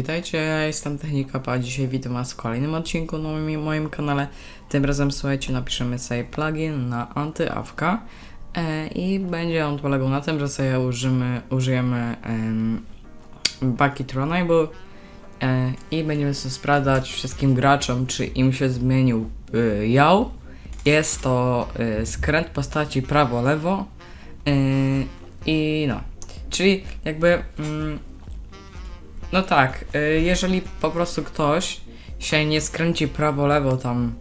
witajcie, ja jestem Technika, a dzisiaj witam was w kolejnym odcinku na moim, moim kanale. Tym razem słuchajcie, napiszemy sobie plugin na antyawka e, i będzie on polegał na tym, że sobie użymy, użyjemy e, i będziemy sobie sprawdzać wszystkim graczom, czy im się zmienił y, jał. Jest to y, skręt postaci prawo-lewo y, i no, czyli jakby... Mm, no tak, y, jeżeli po prostu ktoś się nie skręci prawo-lewo tam,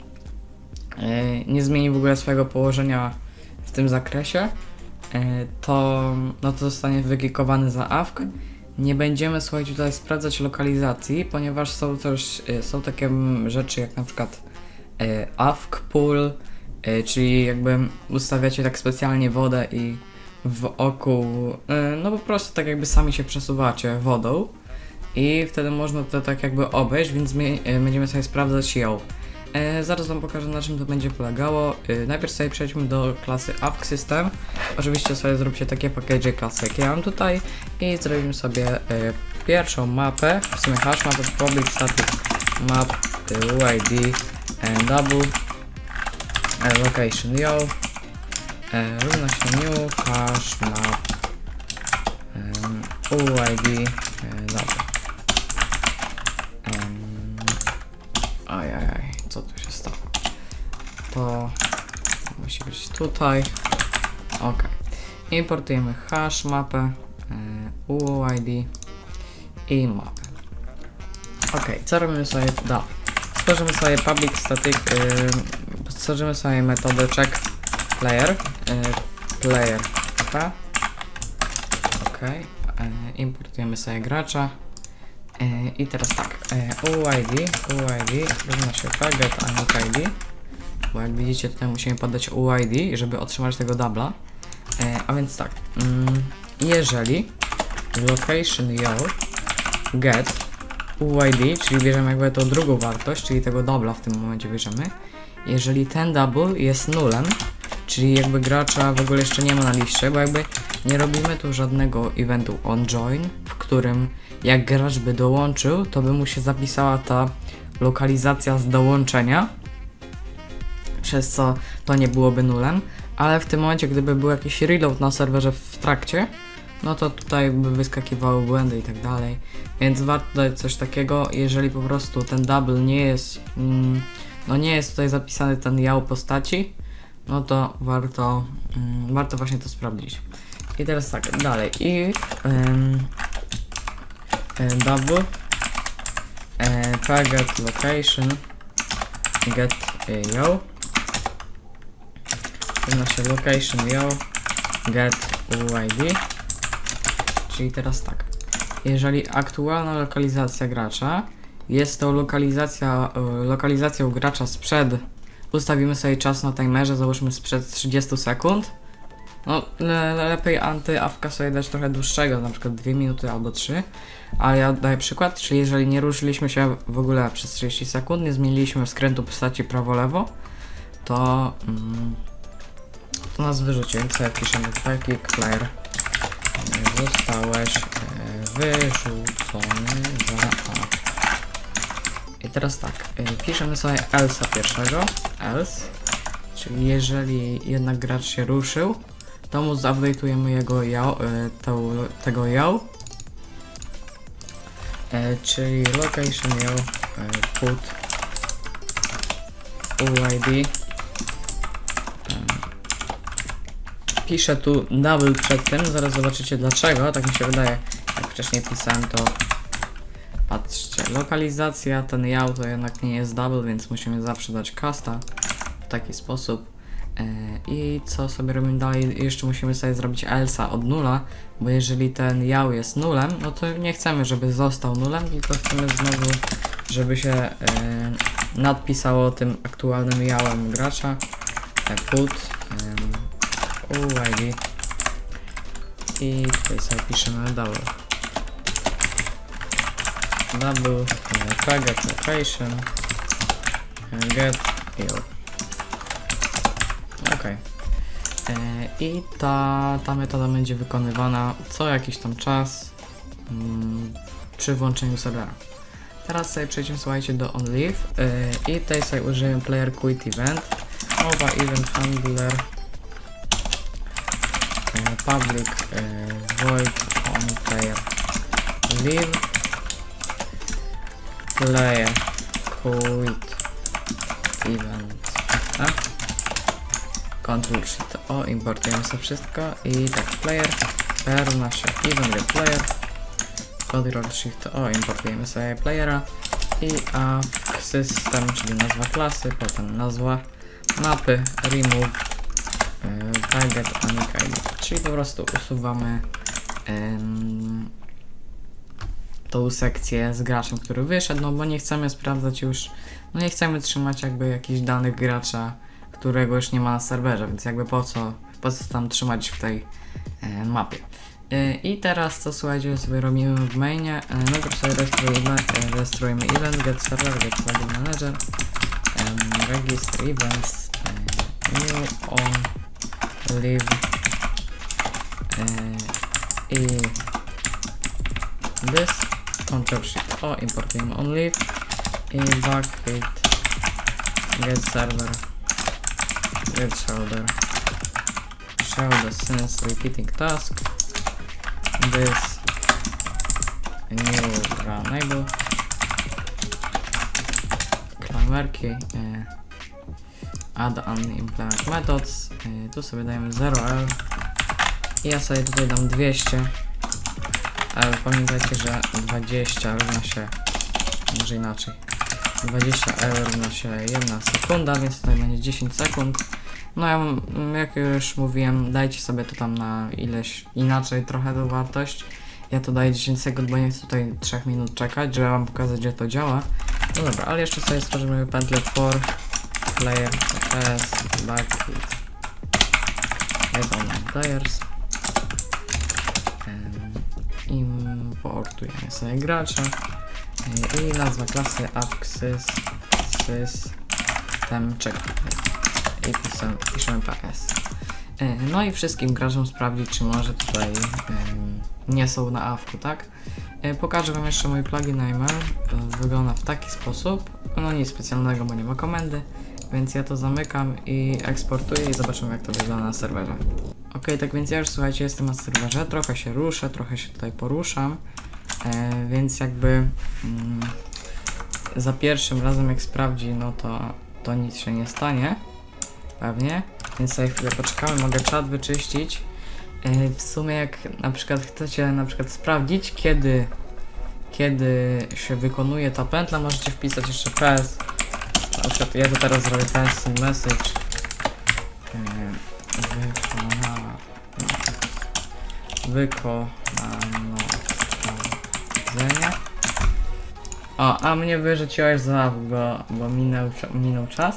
y, nie zmieni w ogóle swojego położenia w tym zakresie, y, to, no to zostanie wykikowany za AFK. Nie będziemy, słuchajcie, tutaj sprawdzać lokalizacji, ponieważ są też, są takie rzeczy jak na przykład y, AFK pool, czyli jakby ustawiacie tak specjalnie wodę i wokół, y, no po prostu tak jakby sami się przesuwacie wodą i wtedy można to tak jakby obejść, więc e, będziemy sobie sprawdzać ją. E, zaraz Wam pokażę na czym to będzie polegało. E, najpierw sobie przejdźmy do klasy App System. Oczywiście sobie zróbcie takie package klasy jakie ja mam tutaj i zrobimy sobie e, pierwszą mapę, w sumie hash mapę public static map e, UID e, double e, location yo e, równa się new hash map UID double co tu się stało? To musi być tutaj. Ok. Importujemy hash mapę, e, UID i mapę. Ok, co robimy sobie dalej? Stworzymy sobie public static, y, stworzymy sobie metodę check player, y, player, ok. Ok, e, importujemy sobie gracza. I teraz tak, e, UID, UID równa się target unique ID, bo jak widzicie tutaj musimy podać UID, żeby otrzymać tego dubla. E, a więc tak, mm, jeżeli location yo get UID, czyli bierzemy jakby tą drugą wartość, czyli tego dubla w tym momencie bierzemy, jeżeli ten double jest nulem, czyli jakby gracza w ogóle jeszcze nie ma na liście, bo jakby nie robimy tu żadnego eventu on join, w którym jak gracz by dołączył, to by mu się zapisała ta lokalizacja z dołączenia, przez co to nie byłoby nulem, ale w tym momencie, gdyby był jakiś reload na serwerze w trakcie, no to tutaj by wyskakiwały błędy i tak dalej, więc warto dać coś takiego, jeżeli po prostu ten double nie jest, mm, no nie jest tutaj zapisany ten jał postaci, no to warto, mm, warto właśnie to sprawdzić. I teraz tak, dalej. I e, double e, target location get yo się location yo get UID czyli teraz tak jeżeli aktualna lokalizacja gracza jest to lokalizacja e, lokalizacją gracza sprzed ustawimy sobie czas na timerze załóżmy sprzed 30 sekund no, le, lepiej anty-awka sobie dać trochę dłuższego, na przykład 2 minuty albo 3. Ale ja daję przykład, czyli jeżeli nie ruszyliśmy się w ogóle przez 30 sekund, nie zmieniliśmy skrętu postaci prawo-lewo, to, mm, to nas wyrzuci, więc sobie piszemy taki player. Zostałeś e, wyrzucony za A. I teraz tak, e, piszemy sobie else'a pierwszego, else, czyli jeżeli jednak gracz się ruszył, to mu zupdate'ujemy jego e, tą, tego e, czyli location e, put UID e, piszę tu double przed tym, zaraz zobaczycie dlaczego, tak mi się wydaje, jak wcześniej pisałem to patrzcie, lokalizacja, ten jał to jednak nie jest double, więc musimy zawsze dać casta w taki sposób E, I co sobie robimy dalej? Jeszcze musimy sobie zrobić elsa od nula, bo jeżeli ten jał jest nulem, no to nie chcemy, żeby został nulem, tylko chcemy znowu, żeby się e, nadpisało tym aktualnym jałem gracza. E, put e, UID i tutaj sobie piszemy double. Double e, target location e, get you. Okej. E, I ta, ta metoda będzie wykonywana co jakiś tam czas. Mm, przy włączeniu serwera. Teraz sobie przejdziemy, słuchajcie, do OnLive yy, i tutaj sobie użyjemy Player Quit Event, Mowa Event Handler, yy, Public Void on Player Live, Player Quit Event, tak? Control Shift O, importujemy sobie wszystko i tak, player, równa się event player, Control Shift O, importujemy sobie playera. I a system, czyli nazwa klasy, potem nazwa mapy, remove, yy, target, ID, czyli po prostu usuwamy ym, tą sekcję z graczem, który wyszedł, no bo nie chcemy sprawdzać już, no nie chcemy trzymać jakby jakichś danych gracza, którego już nie ma na serwerze, więc jakby po co, po co tam trzymać w tej e, mapie. E, I teraz co słuchajcie sobie robimy w mainie, e, najpierw sobie rejestrujemy, e, event, get server, get plugin manager, em, register events, e, new on live e, i this control shift o importujemy on live i bucket get server. Get shoulder. Show the since repeating task. This new runnable klamerki e, add unimplement methods. E, tu sobie dajemy 0l i ja sobie tutaj dam 200 ale pamiętajcie, że 20 równa się może inaczej 20 L równa się 1 sekunda, więc tutaj będzie 10 sekund. No ja, jak już mówiłem, dajcie sobie to tam na ileś inaczej trochę tą wartość. Ja to daję 10 sekund, bo nie chcę tutaj 3 minut czekać, żeby wam pokazać, gdzie to działa. No dobra, ale jeszcze sobie stworzymy pętlę for player s bucket get online players importujemy sobie gracza i nazwa klasy appsys system czego i piszemy, piszemy ps E, no i wszystkim graczom sprawdzić czy może tutaj nie są na awku, tak? E, Pokażę wam jeszcze mój plugin E, wygląda w taki sposób. No nic specjalnego, bo nie ma komendy więc ja to zamykam i eksportuję i zobaczymy jak to wygląda na serwerze Ok, tak więc ja już słuchajcie jestem na serwerze, trochę się ruszę, trochę się tutaj poruszam E, więc jakby mm, za pierwszym razem jak sprawdzi, no to, to nic się nie stanie. Pewnie. Więc sobie chwilę poczekamy, mogę czat wyczyścić. E, w sumie jak na przykład chcecie na przykład sprawdzić, kiedy, kiedy się wykonuje ta pętla, możecie wpisać jeszcze PS. Ja to teraz zrobię PS message. Wykonana. Wykonano sprawdzenie. O, a mnie wyrzuciłeś z AW, bo, bo minął, minął czas.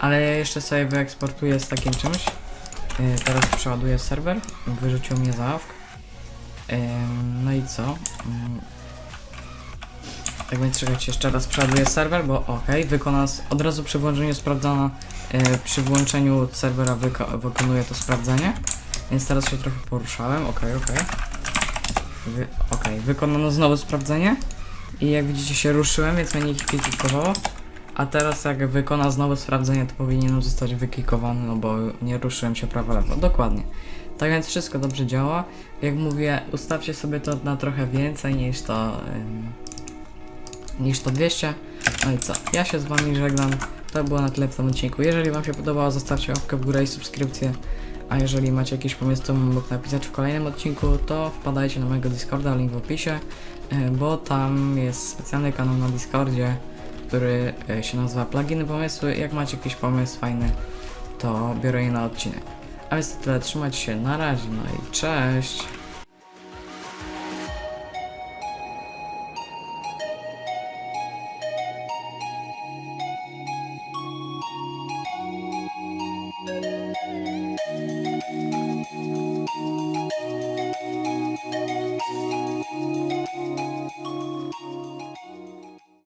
Ale ja jeszcze sobie wyeksportuję z takim czymś. Yy, teraz przeładuję serwer. Wyrzucił mnie za. Ym, no i co? Ym, tak więc czekajcie, jeszcze raz przeładuję serwer, bo ok, wykona od razu przy włączeniu sprawdzana, yy, przy włączeniu serwera wyko- wykonuje to sprawdzenie. Więc teraz się trochę poruszałem, ok, ok. Wy, Okej, wykonano znowu sprawdzenie. I jak widzicie się ruszyłem, więc mnie nie klikowało. A teraz jak wykona znowu sprawdzenie, to powinien zostać wyklikowany, no bo nie ruszyłem się prawo-lewo. Dokładnie. Tak więc wszystko dobrze działa. Jak mówię, ustawcie sobie to na trochę więcej niż to... Ym, niż to 200. No i co? Ja się z wami żegnam. To było na tyle w tym odcinku. Jeżeli wam się podobało, zostawcie łapkę w górę i subskrypcję. A jeżeli macie jakiś pomysł, co mógł napisać w kolejnym odcinku, to wpadajcie na mojego Discorda, link w opisie, e, bo tam jest specjalny kanał na Discordzie, który e, się nazywa Pluginy Pomysły. Jak macie jakiś pomysł fajny, to biorę je na odcinek. A więc to tyle, trzymajcie się, na razie, no i cześć!